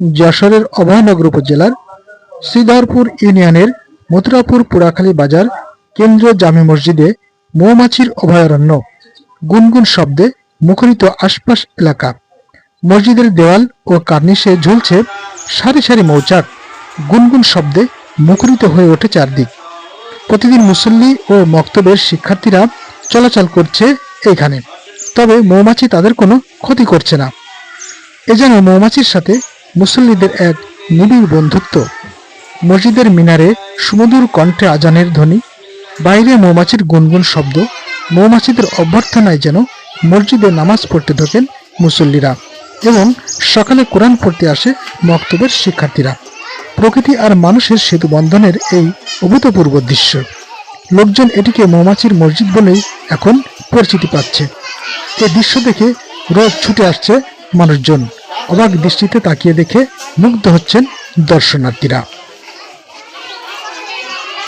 যশোরের অভয়নগর উপজেলার শ্রীধরপুর ইউনিয়নের মথুরাপুর পুরাখালী বাজার কেন্দ্রীয় জামে মসজিদে মৌমাছির অভয়ারণ্য গুনগুন শব্দে মুখরিত আশপাশ এলাকা। মসজিদের দেওয়াল ও কার্নিশে ঝুলছে সারি সারি মৌচাক, গুনগুন শব্দে মুখরিত হয়ে ওঠে চারদিক। প্রতিদিন মুসল্লি ও মক্তবের শিক্ষার্থীরা চলাচল করছে এইখানে, তবে মৌমাছি তাদের কোনো ক্ষতি করছে না। এ যেন মৌমাছির সাথে মুসল্লিদের এক নিবিড় বন্ধুত্ব। মসজিদের মিনারে সুমধুর কণ্ঠে আজানের ধ্বনি, বাইরে মৌমাছির গুনগুন শব্দ, মৌমাছিদের অভ্যর্থনায় যেন মসজিদে নামাজ পড়তে ঢোকেন মুসল্লিরা এবং সকালে কোরআন পড়তে আসে মক্তবের শিক্ষার্থীরা। প্রকৃতি আর মানুষের সেতু বন্ধনের এই অভূতপূর্ব দৃশ্য। লোকজন এটিকে মৌমাছির মসজিদ বলেই এখন পরিচিতি পাচ্ছে। এই দৃশ্য দেখে রোজ ছুটে আসছে মানুষজন। অবাক দৃষ্টিতে তাকিয়ে দেখে মুগ্ধ হচ্ছেন দর্শনার্থীরা।